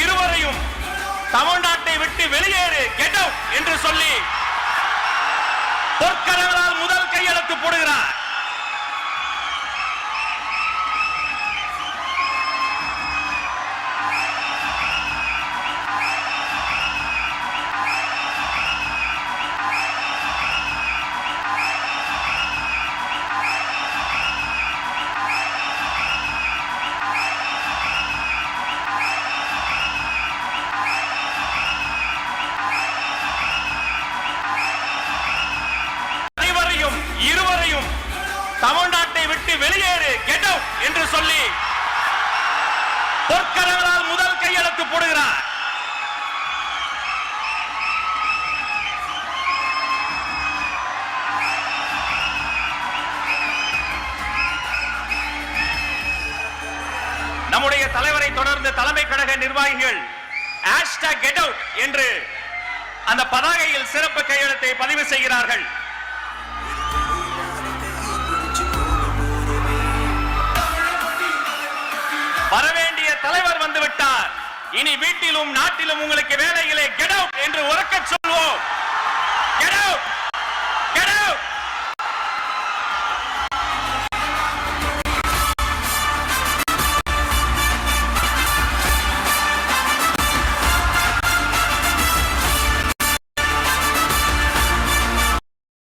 இருவரையும் தமிழ்நாட்டை விட்டு வெளியேறு கெட் என்று சொல்லி பொற்கரங்களால் முதல் கையெழுத்து போடுகிறார். வெளியேறு கெட் அவுட் என்று சொல்லி பொற்கரங்களால் முதல் கையெழுத்து போடுகிறார். நம்முடைய தலைவரை தொடர்ந்து தலைமை கழக நிர்வாகிகள் ஹேஷ்டாக் கெட் அவுட் என்று அந்த பதாகையில் சிறப்பு கையெழுத்தை பதிவு செய்கிறார்கள். வரவேண்டிய தலைவர் வந்துவிட்டார். இனி வீட்டிலும் நாட்டிலும் உங்களுக்கு வேலையிலே கெட் அவுட் என்று உறக்க